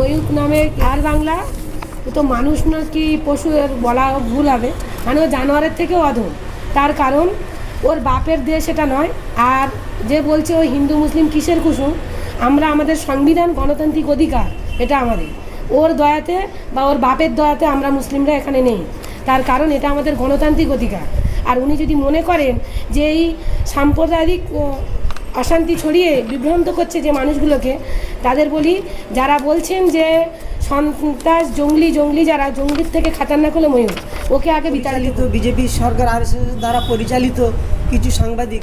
ময়ূক নামে আর বাংলা তো মানুষ নাকি পশু এর বলা ভুল হবে। মানে ও জানোয়ারের থেকেও অধম। তার কারণ, ওর বাপের দেশ এটা নয়। আর যে বলছে ওই হিন্দু, মুসলিম কিসের কুসুম? আমরা আমাদের সংবিধান, গণতান্ত্রিক অধিকার, এটা আমাদের। ওর দয়াতে বা ওর বাপের দয়াতে আমরা মুসলিমরা এখানে নেই। তার কারণ, এটা আমাদের গণতান্ত্রিক অধিকার। আর উনি যদি মনে করেন যে এই সাম্প্রদায়িক অশান্তি ছড়িয়ে বিভ্রান্ত করছে যে মানুষগুলোকে তাদের বলি যারা বলছেন যে সন্ত্রাস জঙ্গলি জঙ্গলি যারা জঙ্গলির থেকে খাতারনাক হলো ময়ূর ওকে আগে বিতাড়িত পরিচালিত বিজেপি সরকার আর দ্বারা পরিচালিত কিছু সাংবাদিক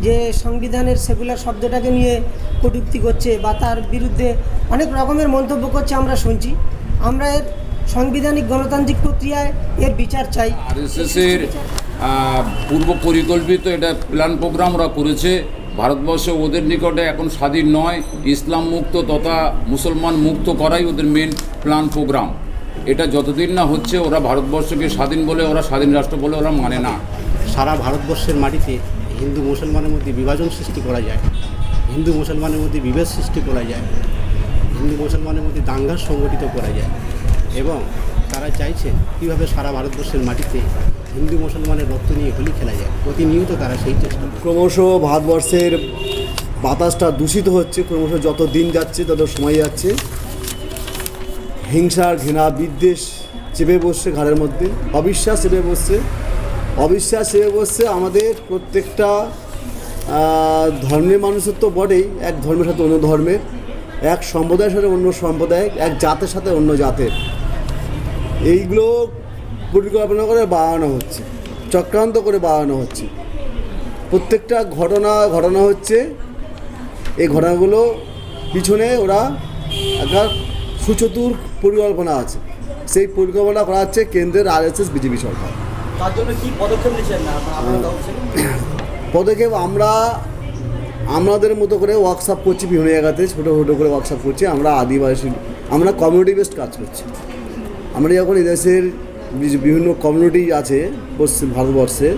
যে সংবিধানের সেকুলার শব্দটাকে নিয়ে কটূক্তি করছে বা তার বিরুদ্ধে অনেক রকমের মন্তব্য করছে আমরা শুনছি আমরা এর সাংবিধানিক গণতান্ত্রিক প্রক্রিয়ায় এর বিচার চাই। আরএসএসের পূর্ব পরিকল্পিত এটা প্ল্যান প্রোগ্রাম ওরা করেছে ভারতবর্ষ ওদের নিকটে এখন স্বাধীন নয়, ইসলাম মুক্ত তথা মুসলমান মুক্ত করাই ওদের মেন প্ল্যান প্রোগ্রাম এটা যতদিন না হচ্ছে ওরা ভারতবর্ষকে স্বাধীন বলে, ওরা স্বাধীন রাষ্ট্র বলে ওরা মানে না। সারা ভারতবর্ষের মাটিতে হিন্দু মুসলমানের মধ্যে বিভাজন সৃষ্টি করা যায়। হিন্দু মুসলমানের মধ্যে বিভেদ সৃষ্টি করা যায়। হিন্দু মুসলমানের মধ্যে দাঙ্গা সংগঠিত করা যায়। এবং তারা চাইছে কীভাবে সারা ভারতবর্ষের মাটিতে হিন্দু মুসলমানের রক্ত নিয়ে হোলি খেলা যায়। প্রতিনিয়ত তারা সেই চেষ্টা ক্রমশ ভারতবর্ষের বাতাসটা দূষিত হচ্ছে, ক্রমশ যত দিন যাচ্ছে তত সময় যাচ্ছে। হিংসার ঘৃণা, বিদ্বেষ চেপে বসছে ঘাড়ের মধ্যে। অবিশ্বাস চেপে বসছে। অবিশ্বাস চেপে বসছে আমাদের প্রত্যেকটা ধর্মের মানুষের তো বটেই এক ধর্মের সাথে অন্য ধর্মের, এক সম্প্রদায়ের সাথে অন্য সম্প্রদায় এক জাতের সাথে অন্য জাতের। এইগুলো পরিকল্পনা করে বাড়ানো হচ্ছে চক্রান্ত করে বাড়ানো হচ্ছে। প্রত্যেকটা ঘটনা ঘটনা হচ্ছে এই ঘটনাগুলো পিছনে ওরা একটা সুচতুর পরিকল্পনা আছে। সেই পরিকল্পনা করা হচ্ছে কেন্দ্রের আরএসএস বিজেপি সরকার। তার জন্য কি পদক্ষেপ? পদক্ষেপ আমরা আমাদের মতো করে ওয়ার্কশপ করছি বিভিন্ন জায়গাতে ছোটো ছোটো করে ওয়ার্কশপ করছি। আমরা আদিবাসী আমরা কমিউনিটি বেসড কাজ করছি। আমরা যখন এদেশের বিভিন্ন কমিউনিটি আছে পশ্চিম ভারতবর্ষে,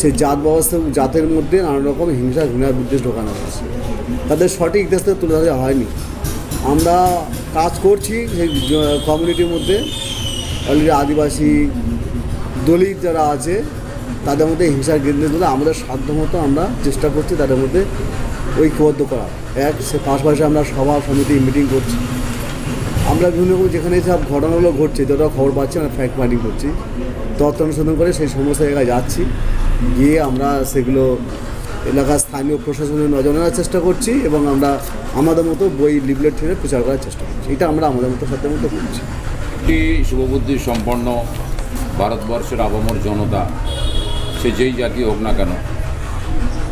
সেই জাত ব্যবস্থা জাতের মধ্যে নানা রকম হিংসা, ঘৃণা, বিদ্বেষ ঢোকানো হয়েছে। তাদের সঠিক দেশ তুলে ধরা হয়নি। আমরা কাজ করছি সেই কমিউনিটির মধ্যে। অলরেডি আদিবাসী দলিত যারা আছে, তাদের মধ্যে হিংসার কেন্দ্রে তুলে আমাদের সাধ্যমতো আমরা চেষ্টা করছি তাদের মধ্যে ঐক্যবদ্ধ করা এক, সে পাশাপাশি আমরা সভা, সমিতি মিটিং করছি। আমরা বিভিন্ন রকম যেখানে সব ঘটনাগুলো ঘটছে, যতটা খবর পাচ্ছি আমরা ফ্যাক্ট ফাইন্ডিং করছি। তথ্য অনুসন্ধান করে সেই সমস্ত জায়গায় যাচ্ছি। গিয়ে আমরা সেগুলো এলাকার স্থানীয় প্রশাসনের নজর আনার চেষ্টা করছি এবং আমরা আমাদের মতো বই লিফলেট ছেড়ে প্রচার করার চেষ্টা করছি। এটা আমরা আমাদের মতো সাথে মতো করছি। একটি শুভবুদ্ধি সম্পন্ন ভারতবর্ষের আবমর জনতা, সে যেই জাতি হোক না কেন,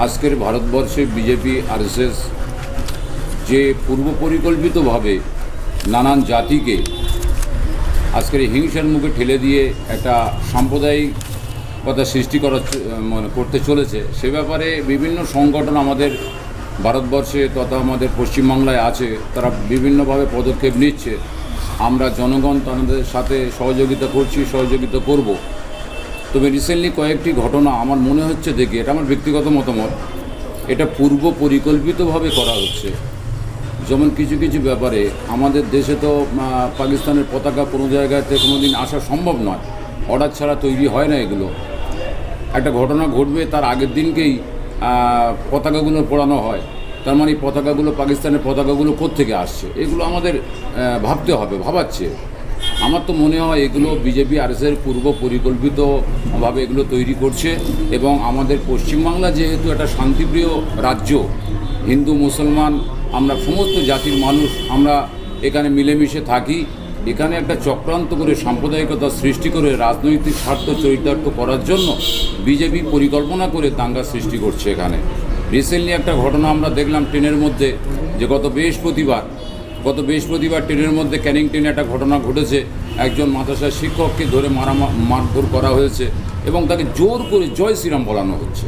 আজকের ভারতবর্ষে বিজেপি, আরএসএস যে পূর্ব পরিকল্পিতভাবে নানান জাতিকে আজকের হিংসার মুখে ঠেলে দিয়ে একটা সাম্প্রদায়িকতা সৃষ্টি করার চ- মানে করতে চলেছে। সে ব্যাপারে বিভিন্ন সংগঠন আমাদের ভারতবর্ষে তথা আমাদের পশ্চিমবাংলায় আছে, তারা বিভিন্নভাবে পদক্ষেপ নিচ্ছে। আমরা জনগণ তাদের সাথে সহযোগিতা করছি, সহযোগিতা করব। তবে রিসেন্টলি কয়েকটি ঘটনা আমার মনে হচ্ছে দেখে, এটা আমার ব্যক্তিগত মতামত, এটা পূর্ব পরিকল্পিতভাবে করা হচ্ছে। যেমন কিছু কিছু ব্যাপারে আমাদের দেশে তো পাকিস্তানের পতাকা কোনো জায়গাতে কোনো দিন আসা সম্ভব নয়। অর্ডার ছাড়া তৈরি হয় না এগুলো। একটা ঘটনা ঘটবে, তার আগের দিনকেই পতাকাগুলো পোড়ানো হয়। তার মানে পতাকাগুলো, পাকিস্তানের পতাকাগুলো কোত্থেকে আসছে? এগুলো আমাদের ভাবতে হবে, ভাবাচ্ছে। আমার তো মনে হয় এগুলো বিজেপি আরএসের পূর্ব পরিকল্পিতভাবে এগুলো তৈরি করছে এবং আমাদের পশ্চিমবাংলা যেহেতু একটা শান্তিপ্রিয় রাজ্য, হিন্দু, মুসলমান আমরা সমস্ত জাতির মানুষ, আমরা এখানে মিলেমিশে থাকি। এখানে একটা চক্রান্ত করে সাম্প্রদায়িকতা সৃষ্টি করে রাজনৈতিক স্বার্থ চরিতার্থ করার জন্য বিজেপি পরিকল্পনা করে দাঙ্গা সৃষ্টি করছে এখানে। রিসেন্টলি একটা ঘটনা আমরা দেখলাম ট্রেনের মধ্যে, যে গত বৃহস্পতিবার গত বৃহস্পতিবার ট্রেনের মধ্যে ক্যানিং ট্রেনে একটা ঘটনা ঘটেছে। একজন মাদ্রাসার শিক্ষককে ধরে মারা মারধর করা হয়েছে এবং তাকে জোর করে জয় শ্রীরাম বলানো হচ্ছে।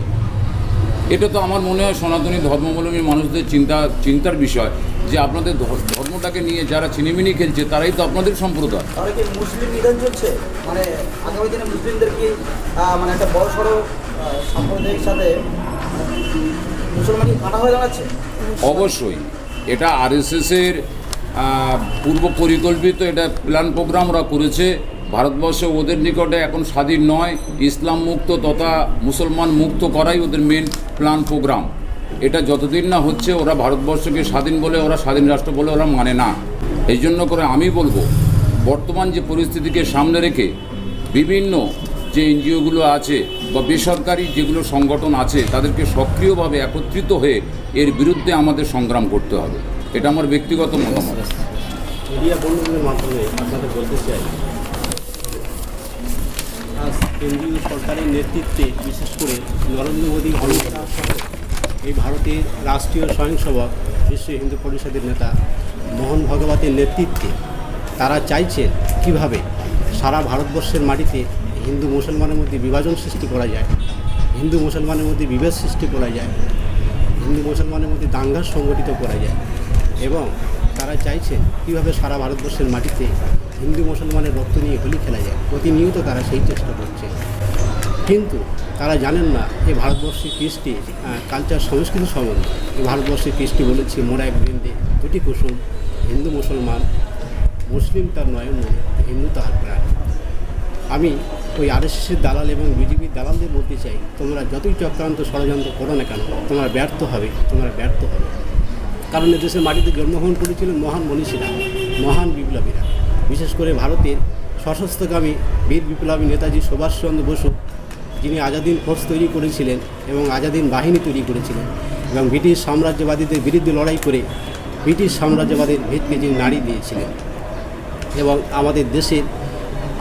এটা তো আমার মনে হয় সনাতনী ধর্মাবলম্বী মানুষদের চিন্তা চিন্তার বিষয় যে আপনাদের ধর্মটাকে নিয়ে যারা ছিনিমিনি খেলছে তারাই তো আপনাদের সম্প্রদায়। মুসলিম নিধন চলছে। মানে আগামী দিনে মুসলিমদের কি মানে একটা বড় সড়ো সাম্প্রদায়িক সাথে মুসলমান কাটা হয়ে দাঁড়াচ্ছে? অবশ্যই। এটা আরএসএসের পূর্ব পরিকল্পিত এটা প্ল্যান প্রোগ্রাম ওরা করেছে। ভারতবর্ষ ওদের নিকটে এখন স্বাধীন নয়, ইসলাম মুক্ত তথা মুসলমান মুক্ত করাই ওদের মেন প্ল্যান প্রোগ্রাম এটা যতদিন না হচ্ছে ওরা ভারতবর্ষকে স্বাধীন বলে, ওরা স্বাধীন রাষ্ট্র বলে ওরা মানে না। এই জন্য করে আমি বলব, বর্তমান যে পরিস্থিতিকে সামনে রেখে বিভিন্ন যে এনজিওগুলো আছে বা বেসরকারি যেগুলো সংগঠন আছে, তাদেরকে সক্রিয়ভাবে একত্রিত হয়ে এর বিরুদ্ধে আমাদের সংগ্রাম করতে হবে। এটা আমার ব্যক্তিগত মতামত। মিডিয়া বন্ধুদের মাধ্যমে আপনাদের বলতে চাই আজ কেন্দ্রীয় সরকারের নেতৃত্বে, বিশেষ করে নরেন্দ্র মোদী অমিত এই ভারতের রাষ্ট্রীয় স্বয়ংসেবক বিশ্ব হিন্দু পরিষদের নেতা মোহন ভগবতের নেতৃত্বে তারা চাইছেন কীভাবে সারা ভারতবর্ষের মাটিতে হিন্দু মুসলমানের মধ্যে বিভাজন সৃষ্টি করা যায়, হিন্দু মুসলমানের মধ্যে বিভেদ সৃষ্টি করা যায়, হিন্দু মুসলমানের মধ্যে দাঙ্গা সংগঠিত করা যায় এবং তারা চাইছেন কীভাবে সারা ভারতবর্ষের মাটিতে হিন্দু মুসলমানের রক্ত নিয়ে হোলি খেলা যায়, প্রতিনিয়ত তারা সেই চেষ্টা করছে। কিন্তু তারা জানেন না এই ভারতবর্ষের কৃষ্টি কালচার সংস্কৃতি সম্বন্ধে। এই ভারতবর্ষের কৃষ্টি বলেছে, মোরা এক বৃন্দে, দুটি কুসুম, হিন্দু, মুসলমান, মুসলিম তার নয়ন হিন্দু তাহার প্রাণ। আমি ওই আরএসএসের দালাল এবং বিজেপির দালালদের বলতে চাই, তোমরা যতই চক্রান্ত ষড়যন্ত্র করো না কেন, তোমরা ব্যর্থ হবে, তোমরা ব্যর্থ হবে। কারণ দেশের মাটিতে জন্মগ্রহণ করেছিলেন মহান মনীষীরা, মহান বিপ্লবীরা। বিশেষ করে ভারতের সশস্ত্রগামী বীর বিপ্লবী নেতাজি সুভাষচন্দ্র বসু, যিনি আজাদিন ফোর্স তৈরি করেছিলেন এবং আজাদিন বাহিনী তৈরি করেছিলেন এবং ব্রিটিশ সাম্রাজ্যবাদীদের বিরুদ্ধে লড়াই করে ব্রিটিশ সাম্রাজ্যবাদের ভিতকে যিনি নাড়ি দিয়েছিলেন। এবং আমাদের দেশের,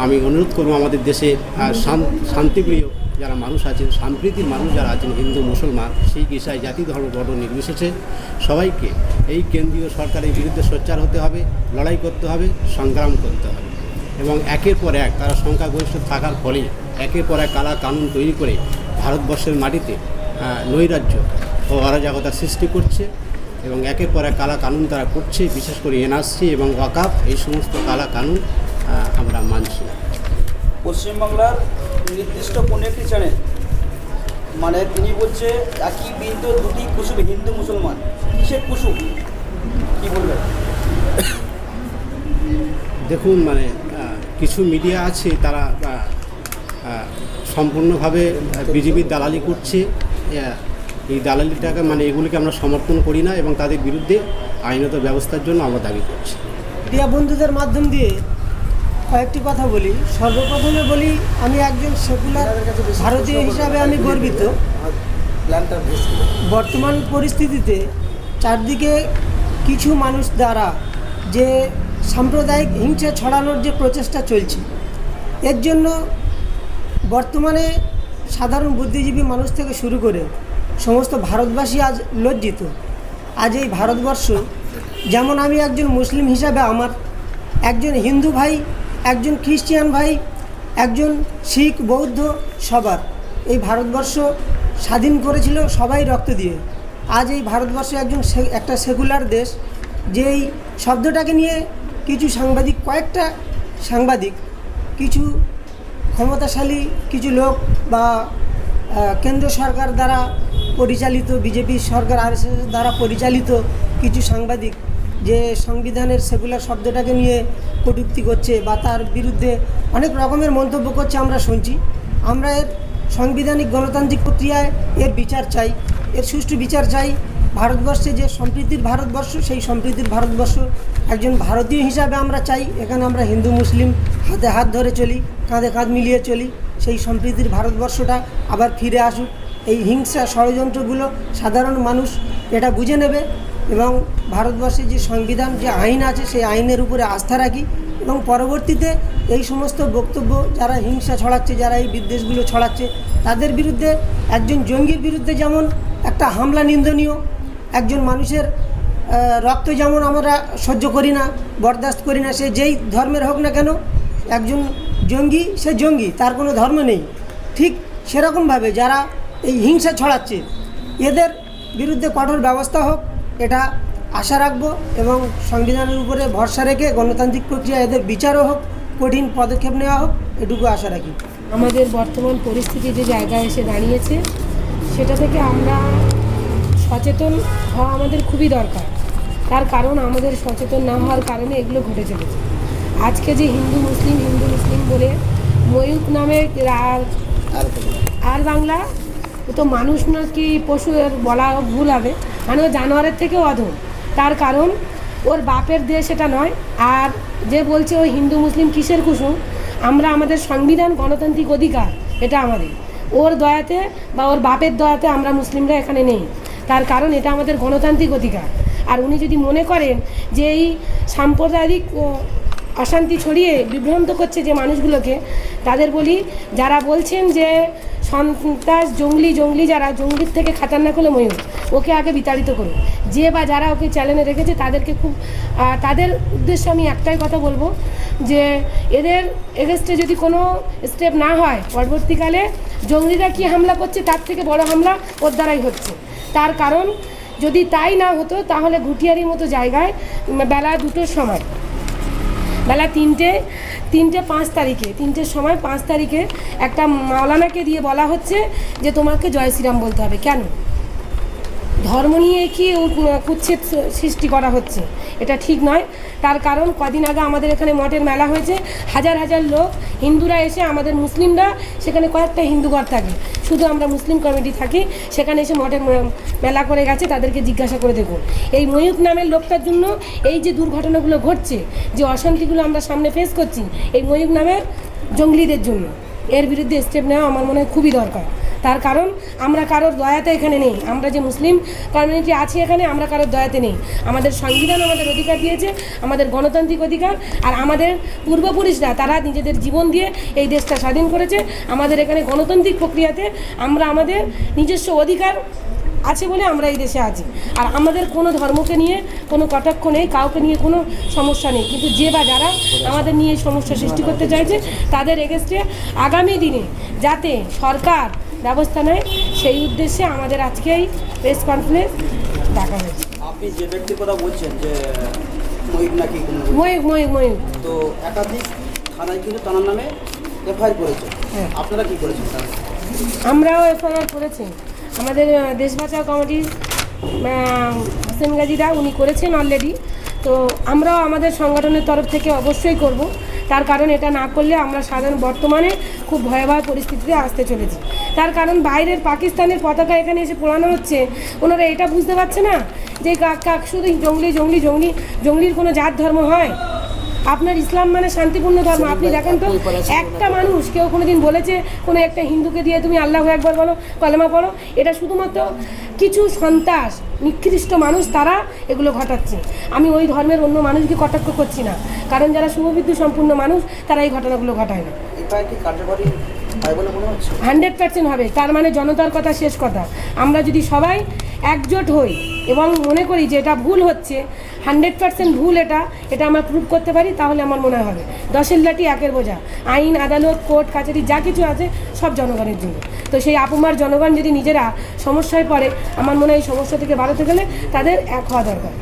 আমি অনুরোধ করব আমাদের দেশের শান্তিপ্রিয় যারা মানুষ আছেন, সম্প্রীতির মানুষ যারা আছেন, হিন্দু, মুসলমান সেই কিসায় জাতি, ধর্ম, বর্ণ নির্বিশেষে সবাইকে এই কেন্দ্রীয় সরকারের বিরুদ্ধে সোচ্চার হতে হবে, লড়াই করতে হবে, সংগ্রাম করতে হবে। এবং একের পর এক তারা সংখ্যাগরিষ্ঠ থাকার ফলে একের পর এক কালা কানুন তৈরি করে ভারতবর্ষের মাটিতে নৈরাজ্য ও অরাজকতা সৃষ্টি করছে এবং একের পর এক কালা কানুন তারা করছে, বিশেষ করে এনআরসি এবং ওয়াকাপ এই সমস্ত কালা কানুন আমরা মানছি। পশ্চিমবাংলার নির্দিষ্ট কোনো একটি চ্যানেল মানে তিনি বলছে একই বিন্দু দুটি কুসুম হিন্দু মুসলমান। কিসের কুসুম? কি বলবেন? দেখুন মানে কিছু মিডিয়া আছে তারা সম্পূর্ণভাবে বিজেপির দালালি করছে। এই দালালিটাকে মানে এগুলিকে আমরা সমর্থন করি না এবং তাদের বিরুদ্ধে আইনত ব্যবস্থার জন্য আমরা দাবি করছি। মিডিয়া বন্ধুদের মাধ্যম দিয়ে কয়েকটি কথা বলি। সর্বপ্রথমে বলি, আমি একজন সেকুলার ভারতীয় হিসাবে আমি গর্বিত। বর্তমান পরিস্থিতিতে চারদিকে কিছু মানুষ দ্বারা যে সাম্প্রদায়িক হিংসা ছড়ানোর যে প্রচেষ্টা চলছে, এর জন্য বর্তমানে সাধারণ বুদ্ধিজীবী মানুষ থেকে শুরু করে সমস্ত ভারতবাসী আজ লজ্জিত। আজ এই ভারতবর্ষ, যেমন আমি একজন মুসলিম হিসাবে আমার একজন হিন্দু ভাই একজন খ্রিস্টিয়ান ভাই, একজন শিখ বৌদ্ধ সবার। এই ভারতবর্ষ স্বাধীন করেছিল সবাই রক্ত দিয়ে। আজ এই ভারতবর্ষ একজন একটা সেকুলার দেশ। যেই শব্দটাকে নিয়ে কিছু সাংবাদিক, কয়েকটা সাংবাদিক, কিছু ক্ষমতাশালী, কিছু লোক বা কেন্দ্র সরকার দ্বারা পরিচালিত, বিজেপি সরকার আর দ্বারা পরিচালিত কিছু সাংবাদিক যে সংবিধানের সেকুলার শব্দটাকে নিয়ে কটূক্তি করছে বা তার বিরুদ্ধে অনেক রকমের মন্তব্য করছে আমরা শুনছি। আমরা এর সাংবিধানিক গণতান্ত্রিক প্রক্রিয়ায় এর বিচার চাই, এর সুষ্ঠু বিচার চাই। ভারতবর্ষে যে সম্প্রীতির ভারতবর্ষ, সেই সম্প্রীতির ভারতবর্ষ একজন ভারতীয় হিসাবে আমরা চাই। এখানে আমরা হিন্দু, মুসলিম হাতে হাত ধরে চলি, কাঁধে কাঁধ মিলিয়ে চলি। সেই সম্প্রীতির ভারতবর্ষটা আবার ফিরে আসুক। এই হিংসা ষড়যন্ত্রগুলো সাধারণ মানুষ এটা বুঝে নেবে। এবং ভারতবর্ষের যে সংবিধান, যে আইন আছে, সেই আইনের উপরে আস্থা রাখি এবং পরবর্তীতে এই সমস্ত বক্তব্য যারা হিংসা ছড়াচ্ছে, যারা এই বিদ্বেষগুলো ছড়াচ্ছে, তাদের বিরুদ্ধে একজন জঙ্গির বিরুদ্ধে যেমন একটা হামলা নিন্দনীয়, একজন মানুষের রক্ত যেমন আমরা সহ্য করি না, বরদাস্ত করি না, সে যেই ধর্মের হোক না কেন, একজন জঙ্গি, সে জঙ্গি, তার কোনো ধর্ম নেই। ঠিক সেরকমভাবে যারা এই হিংসা ছড়াচ্ছে, এদের বিরুদ্ধে কঠোর ব্যবস্থা হোক এটা আশা রাখব এবং সংবিধানের উপরে ভরসা রেখে গণতান্ত্রিক প্রক্রিয়া এদের বিচারও হোক, কঠিন পদক্ষেপ নেওয়া হোক, এটুকু আশা রাখি। আমাদের বর্তমান পরিস্থিতি যে জায়গায় এসে দাঁড়িয়েছে, সেটা থেকে আমরা সচেতন হওয়া আমাদের খুবই দরকার। তার কারণ আমাদের সচেতন না হওয়ার কারণে এগুলো ঘটে চলেছে। আজকে যে হিন্দু, মুসলিম হিন্দু, মুসলিম বলে ময়ূক নামে আর আর বাংলা তো মানুষ নাকি পশু এর বলা ভুল হবে। মানে ও জানোয়ারের থেকেও অধম। তার কারণ, ওর বাপের দেশ এটা নয়। আর যে বলছে ওই হিন্দু, মুসলিম কিসের কুসুম? আমরা আমাদের সংবিধান, গণতান্ত্রিক অধিকার, এটা আমাদের। ওর দয়াতে বা ওর বাপের দয়াতে আমরা মুসলিমরা এখানে নেই। তার কারণ, এটা আমাদের গণতান্ত্রিক অধিকার। আর উনি যদি মনে করেন যে এই সাম্প্রদায়িক অশান্তি ছড়িয়ে বিভ্রান্ত করছে যে মানুষগুলোকে, তাদের বলি, যারা বলছেন যে সন্ত্রাস, জঙ্গলি জঙ্গলি যারা জঙ্গলির থেকে খাতারনাক হলো ময়ূর, ওকে আগে বিতাড়িত করুন যে বা যারা ওকে চ্যালেঞ্জে রেখেছে, তাদেরকে খুব তাদের উদ্দেশ্যে আমি একটাই কথা বলব যে এদের এগেস্টে যদি কোনো স্টেপ না হয়, পরবর্তীকালে জঙ্গলিরা কি হামলা করছে, তার থেকে বড় হামলা ওর দ্বারাই হচ্ছে। তার কারণ যদি তাই না হতো, তাহলে ঘুটিয়ারির মতো জায়গায় বেলা দুটোর সময় বেলা তিনটে তিনটে পাঁচ তারিখে তিনটের সময় পাঁচ তারিখে একটা মাওলানাকে দিয়ে বলা হচ্ছে যে তোমাকে জয় শ্রীরাম বলতে হবে। কেন? ধর্ম নিয়ে কি, কুচ্ছেদ সৃষ্টি করা হচ্ছে? এটা ঠিক নয়। তার কারণ কদিন আগে আমাদের এখানে মঠের মেলা হয়েছে। হাজার হাজার লোক, হিন্দুরা এসে আমাদের মুসলিমরা, সেখানে কয়েকটা হিন্দু ঘর থাকে। শুধু আমরা মুসলিম কমিটি থাকি, সেখানে এসে মঠের মেলা করে গেছে, তাদেরকে জিজ্ঞাসা করে দেখুন। এই ময়ূক নামের লোকটার জন্য এই যে দুর্ঘটনাগুলো ঘটছে, যে অশান্তিগুলো আমরা সামনে ফেস করছি, এই ময়ূক নামের জঙ্গলিদের জন্য। এর বিরুদ্ধে স্টেপ নেওয়া আমার মনে হয় খুবই দরকার। তার কারণ আমরা কারোর দয়াতে এখানে নেই। আমরা যে মুসলিম কমিউনিটি আছি এখানে, আমরা কারোর দয়াতে নেই। আমাদের সংবিধান আমাদের অধিকার দিয়েছে, আমাদের গণতান্ত্রিক অধিকার, আর আমাদের পূর্বপুরুষরা, তারা নিজেদের জীবন দিয়ে এই দেশটা স্বাধীন করেছে। আমাদের এখানে গণতান্ত্রিক প্রক্রিয়াতে আমরা আমাদের নিজস্ব অধিকার আছে বলে আমরা এই দেশে আছি। আর আমাদের কোনো ধর্মকে নিয়ে কোনো কটাক্ষ নেই, কাউকে নিয়ে কোনো সমস্যা নেই। কিন্তু যে বা যারা আমাদের নিয়ে সমস্যা সৃষ্টি করতে চাইছে, তাদের এগেস্টে আগামী দিনে যাতে সরকার ব্যবস্থা নেয়। সেই উদ্দেশ্যে আমাদের আজকে এই প্রেস কনফারেন্স ডাকা হয়েছে। আপনি যে ব্যক্তির কথা বলছেন যে মহিক নাকি কোনো ময়ূক ময়ূক ময়ূক তো একাধিক থানায় কিন্তু তার নামে এফআইআর করেছে। হ্যাঁ। আপনারা কি করেছেন আমরাও এফআইআর করেছি। আমাদের দেশ বাঁচাও কমিটির হোসেন গাজীরা উনি করেছেন অলরেডি তো আমরাও আমাদের সংগঠনের তরফ থেকে অবশ্যই করব। তার কারণ এটা না করলে আমরা সাধারণ বর্তমানে খুব ভয়াবহ পরিস্থিতিতে আসতে চলেছি। তার কারণ বাইরের পাকিস্তানের পতাকা এখানে এসে পোড়ানো হচ্ছে, ওনারা এটা বুঝতে পারছে না যে কাক কাক শুধু জঙ্গলি জঙ্গলি জঙ্গলি, জঙ্গলির কোনো জাত ধর্ম হয়? আপনার ইসলাম মানে শান্তিপূর্ণ ধর্ম। আপনি দেখেন তো একটা মানুষ কেউ কোনোদিন বলেছে কোনো একটা হিন্দুকে দিয়ে তুমি আল্লাহ একবার বলো কলেমা পড়ো। এটা শুধুমাত্র কিছু সন্ত্রাস নিকৃষ্ট মানুষ তারা এগুলো ঘটাচ্ছে। আমি ওই ধর্মের অন্য মানুষকে কটাক্ষ করছি না। কারণ যারা শুভবুদ্ধি সম্পূর্ণ মানুষ তারা এই ঘটনাগুলো ঘটায় না। হান্ড্রেড পার্সেন্ট হবে। তার মানে জনতার কথা শেষ কথা। আমরা যদি সবাই একজোট হই এবং মনে করি যে এটা ভুল হচ্ছে, হান্ড্রেড পার্সেন্ট ভুল এটা এটা আমরা প্রুভ করতে পারি, তাহলে আমার মনে হবে। দশের একের বোঝা, আইন, আদালত, কোর্ট কাছারি যা কিছু আছে, সব জনগণের জন্য। তো সেই আপুমার জনগণ যদি নিজেরা সমস্যায় পড়ে, আমার মনে হয় এই সমস্যা থেকে বাড়াতে গেলে তাদের এক হওয়া দরকার।